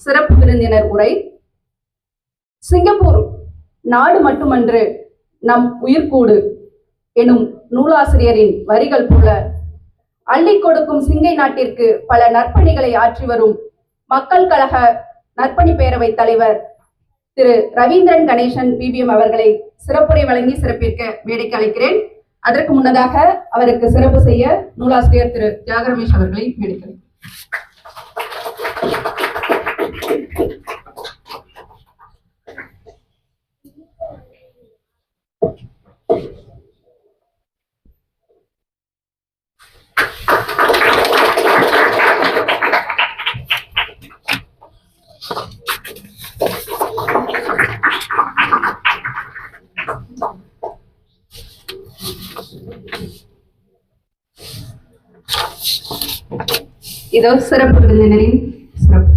சிறப்பு விருந்தினர் உரை. சிங்கப்பூர் நாடு மட்டுமன்று நம் உயிர்க்கூடு எனும் நூலாசிரியரின் வரிகள் போல அள்ளி கொடுக்கும் சிங்கை நாட்டிற்கு பல நற்பணிகளை ஆற்றி வரும் மக்கள் கழக நற்பணி பேரவை தலைவர் திரு ரவீந்திரன் கணேசன் பிபிஎம் அவர்களை சிறப்புரை வழங்கி சிறப்பிக்க வேடிக்கை அழைக்கிறேன் அதற்கு முன்னதாக அவருக்கு சிறப்பு செய்ய நூலாசிரியர் திரு தியாகரமேஷ் அவர்களை மேடைக்கு இதோ சிறப்பு விருந்தினரின் சிறப்பு.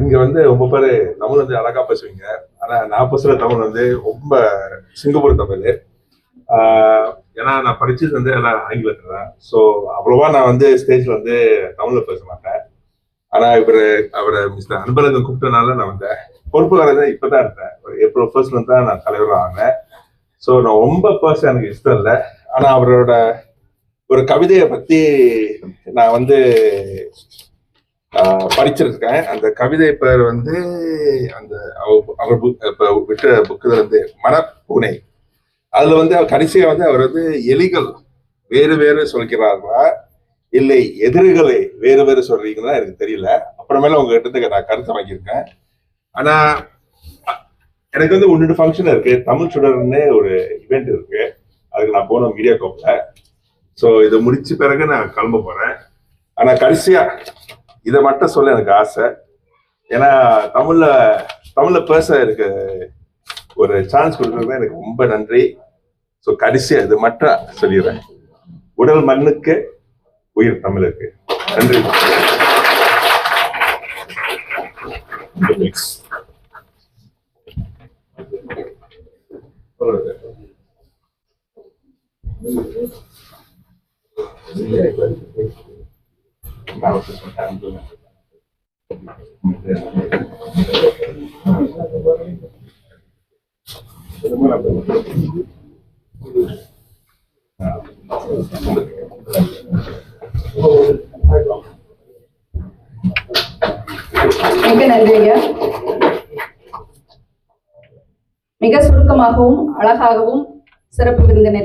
இங்க வந்து ரொம்ப பேரு தமிழ் வந்து அழகா பேசுவீங்க. ஆனா நான் பேசுற தமிழ் வந்து ரொம்ப சிங்கப்பூர் தமிழ். ஏன்னா நான் படிச்சது வந்து எல்லாம் ஆங்கிலத்துல தான் ஸோ அவ்வளவா நான் வந்து ஸ்டேஜ்ல வந்து தமிழ்ல பேச மாட்டேன். ஆனா இவரு அவரை மிஸ்டர் அன்பழகன் கூப்பிட்டனால நான் வந்தேன். பொறுப்புக்காரர் இப்பதான் இருந்தேன் ஒரு ஏப்ரல் ஃபர்ஸ்ட்ல தான் நான் தலைவராக ஆனேன் ஸோ நான் ரொம்ப பர்சன் எனக்கு இஷ்டம் இல்லை. ஆனா அவரோட ஒரு கவிதையை பத்தி நான் வந்து படிச்சிருக்கேன். அந்த கவிதை பேர் வந்து அந்த அவ- அவர் விட்ட புக்குல வந்து மனப்பூனை அதுல வந்து அவர் கடைசியா வந்து அவர் வந்து எலிகள் வேறு வேறு சொல்கிறார்களா? இல்லை எதிரிகளை வேறு வேறு சொல்றீங்களா? எனக்கு தெரியல. அப்புறமேல உங்க கிட்ட நான் கருத்தை வாங்கியிருக்கேன். ஆனா எனக்கு வந்து ஒன்று ஃபங்க்ஷன் இருக்கு. தமிழ் சுடர்னு ஒரு இவெண்ட் இருக்கு. எனக்கு நான் போன மீடியா கோப்ல ஸோ இதை முடிச்ச பிறகு நான் கிளம்ப போறேன். ஆனா கடைசியா இதை மட்டும் சொல்ல எனக்கு ஆசை. ஏன்னா தமிழ்ல தமிழ்ல பேச எனக்கு ஒரு சான்ஸ் கொடுக்குறது எனக்கு ரொம்ப நன்றி. ஸோ கடைசியா இது மட்டும் சொல்லிடுறேன். உடல் மண்ணுக்கு உயிர் தமிழுக்கு. நன்றி. மிக நன்றிங்க. மிக சுருக்கமாகவும் அழகாகவும் சிறப்பு விருந்தினர்